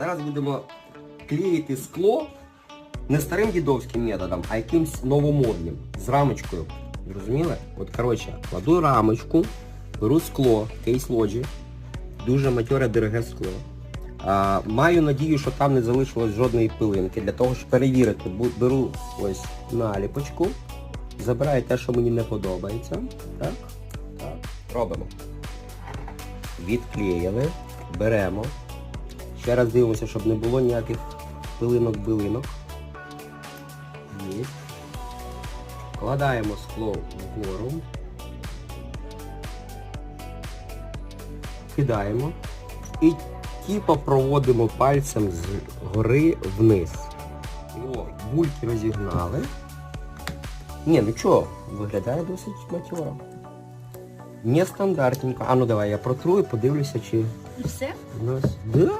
Зараз будемо клеїти скло не старим дідовським методом, а якимсь новомодним, з рамочкою. Зрозуміли? От, коротше, кладу рамочку, беру скло, кейс лоджі, дуже матьоре дороге скло. А, маю надію, що там не залишилось жодної пилинки. Для того, щоб перевірити, беру ось наліпочку, забираю те, що мені не подобається. Так, так, робимо. Відклеїли, беремо. Ще раз дивимося, щоб не було ніяких пилинок-билинок. Є. Вкладаємо скло вгору. Кидаємо. І типа проводимо пальцем з гори вниз. О, бульки розігнали. Ні, ну чого, виглядає досить матьоро. Нестандартненько. А ну давай я протру і подивлюся, чи І все? у нас. Да?